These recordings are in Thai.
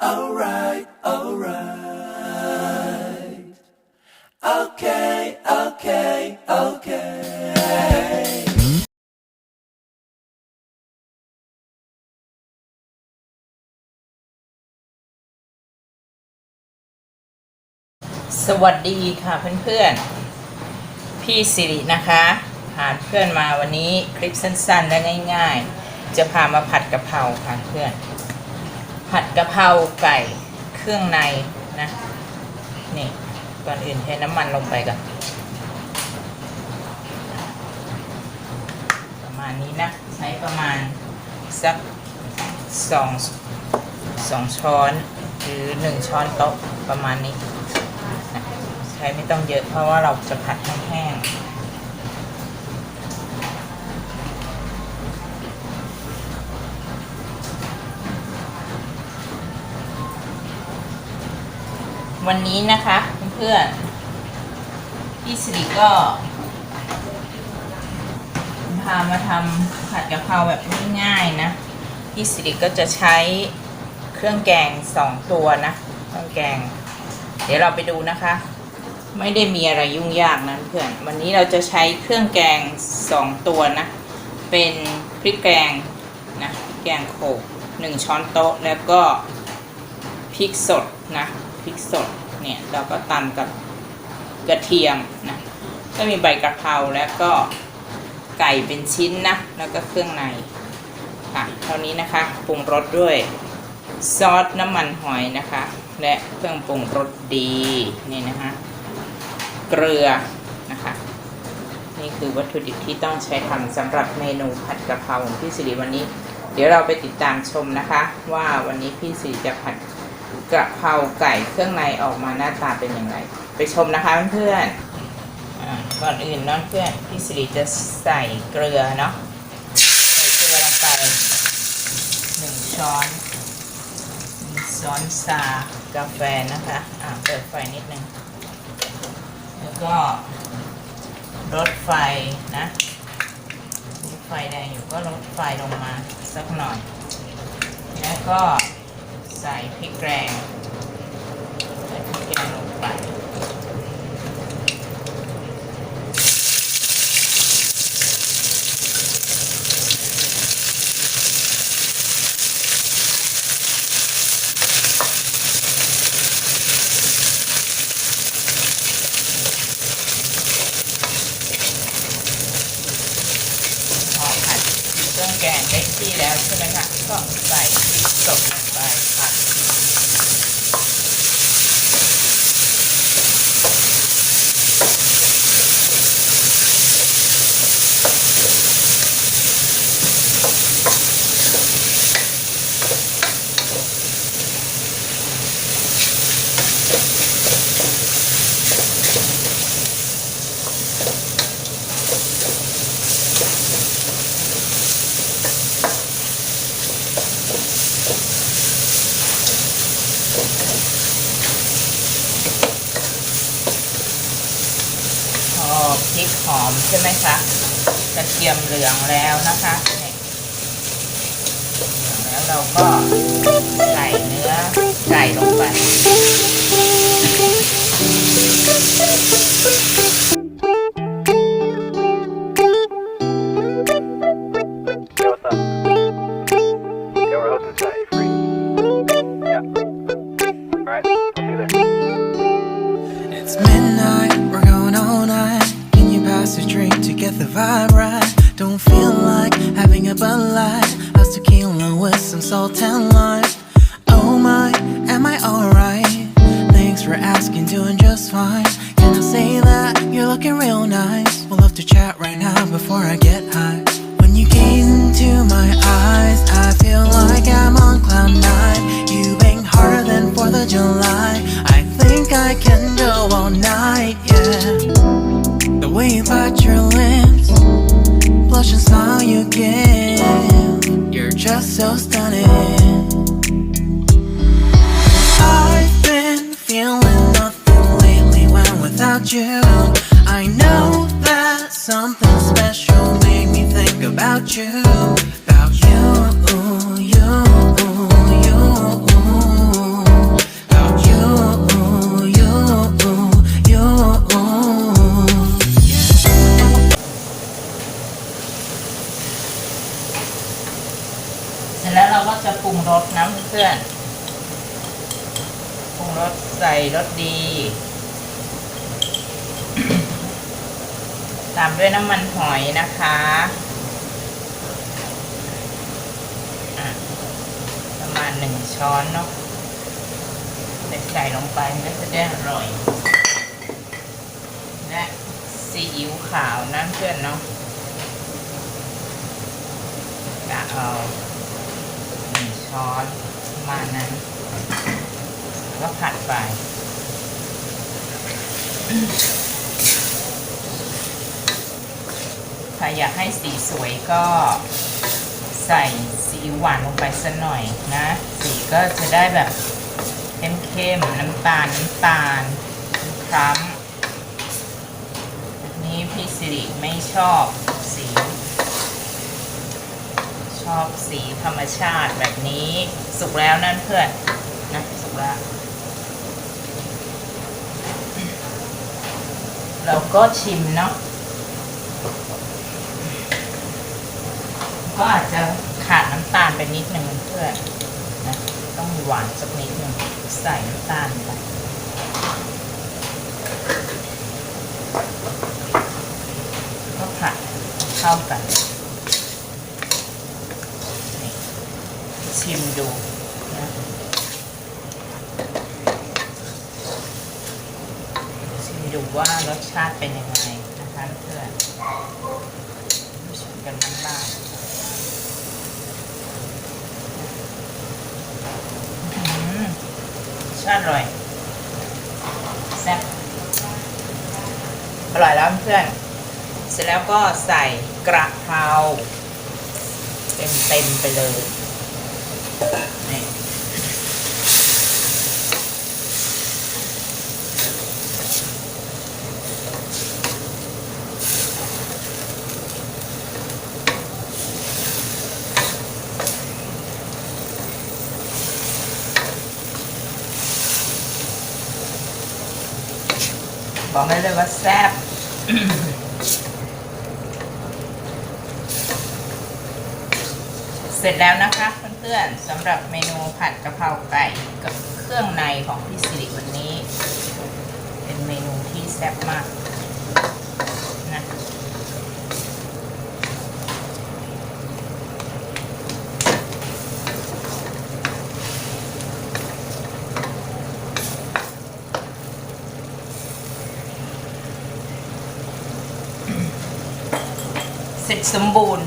alright, alright. Okay, okay, okay. สวัสดีค่ะเพื่อนๆ พี่สิรินะคะพาเพื่อนมาวันนี้คลิปสั้นๆ และง่ายๆ จะพามาผัดกะเพราค่ะเพื่อน ผัดกะเพราไก่เครื่องในนะ นี่ก่อนอื่นเทน้ำมันลงไปก่อนประมาณนี้นะ ใช้ประมาณสักสองสองช้อนหรือหนึ่งช้อนโต๊ะประมาณนี้ใช้ไม่ต้องเยอะเพราะว่าเราจะผัดให้แห้ง วันนี้นะคะเพื่อนพี่สิริก็ พามาทำผัดกะเพราแบบง่ายๆนะพี่สิริก็จะใช้เครื่องแกงสองตัวนะเครื่องแกง เดี๋ยวเราไปดูนะคะ ไม่ได้มีอะไรยุ่งยากนะเพื่อน วันนี้เราจะใช้เครื่องแกงสองตัวนะ เป็นพริกแกงนะพริกแกงโขลกหนึ่งช้อนโต๊ะแล้วก็พริกสดนะพริกสด เนี่ย เราก็ตำกับกระเทียมนะก็มีใบกะเพราแล้วก็ไก่เป็นชิ้นนะ แล้วก็เครื่องในค่ะเท่านี้นะคะปรุงรสด้วยซอสน้ำมันหอยนะคะ และเครื่องปรุงรสดีนี่นะคะเกลือนะคะ นี่คือวัตถุดิบที่ต้องใช้ทำสำหรับเมนูผัดกะเพราของพี่สิริวันนี้ เดี๋ยวเราไปติดตามชมนะคะ ว่าวันนี้พี่สิริจะผัด กระเพราไก่เครื่องในออกมาหน้าตาเป็นย่างไรไปชมนะคะเพื่อนๆอ่าก่อนอื่นน้องเพื่อนพี่สิริจะใส่เกลือเนาะใส่เกลือลงไปหนึ่งช้อนช้อนชากาแฟนะคะอ่าเปิดไฟนิดนึงแล้วก็ลดไฟนะไฟแดงอยู่ก็ลดไฟลงมาสักหน่อย แล้วก็ ใส่พริกแกงใส่พริกแกงลงไปพอผัดเครื่องแกงได้ที่แล้วใช่ไหมคะก็ใส่พริกสด ลง อมใช่ไหมคะกระเทียมเหลืองแล้วนะคะแล้วเราก็ใส่เนื้อไก่ลงไป vibe right? Don't feel like having a Bud Light. How's tequila with some salt and สดี ตามด้วยน้ำมันหอยนะคะะประมาณหนึ่งช้อนเนาะใส่ลงไปมันก็จะได้อร่อย และซีอิ๊วขาวนั่นเพื่อนเนาะกะเอาหนึ่งช้อนประมาณนั้น ก็ผัดไป ใครอยากให้สีสวยก็ใส่ซีอิ๊วหวานลงไปสักหน่อยนะ สีก็จะได้แบบเข้มๆน้ำตาลน้ำตาลคล้ำอันนี้พี่สิริไม่ชอบสี ชอบสีธรรมชาติแบบนี้ สุกแล้วนั่นเพื่อนนะสุกแล้ว เราก็ชิมเนาะก็อาจจะขาดน้ำตาลไปนิดหนึ่งเพื่อนนะต้องมีหวานสักนิดหนึ่งใส่น้ำตาลไปก็ผัดเข้ากันชิมดูนะ ดูว่ารสชาติเป็นยังไงนะคะเพื่อนชิมกันบ้างๆอืมชาติอร่อยแซ่บอร่อยแล้วเพื่อน เสร็จแล้วก็ใส่กระเพราเต็มๆไปเลยนี่ บอกได้เลยว่าแซ่บเสร็จแล้วนะคะเพื่อนๆสำหรับเมนูผัดกะเพราไก่กับเครื่องในของพี่สิริวันนี้ เป็นเมนูที่แซ่บมาก เสร็จสมบูรณ์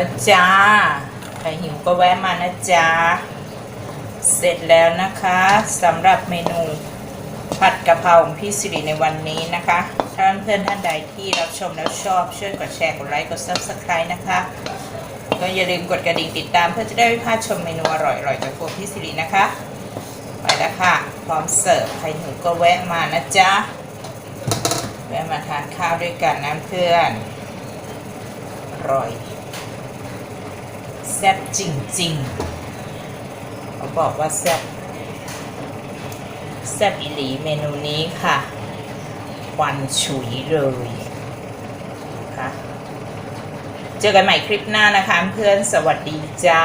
แล้วจ้า ใครหิวก็แวะมานะจ๊ะ เสร็จแล้วนะคะสำหรับเมนูผัดกะเพราของพี่สิริในวันนี้นะคะ ถ้าเพื่อนท่านใดที่รับชมแล้วชอบช่วยกดแชร์กดไลค์กด subscribe นะคะ ก็อย่าลืมกดกระดิ่งติดตามเพื่อจะได้ไม่พลาดชมเมนูอร่อยๆจากครัวพี่สิรินะคะ ไปแล้วค่ะ พร้อมเสิร์ฟใครหิวก็แวะมานะจ๊ะ แวะมาทานข้าวด้วยกันนะเพื่อนอร่อย แซ่บจริงๆเขาบอกว่าแซ่บแซ่บอีหลีเมนูนี้ค่ะควันฉุยเลยนะคะเจอกันใหม่คลิปหน้านะคะ เพื่อนสวัสดีจ้า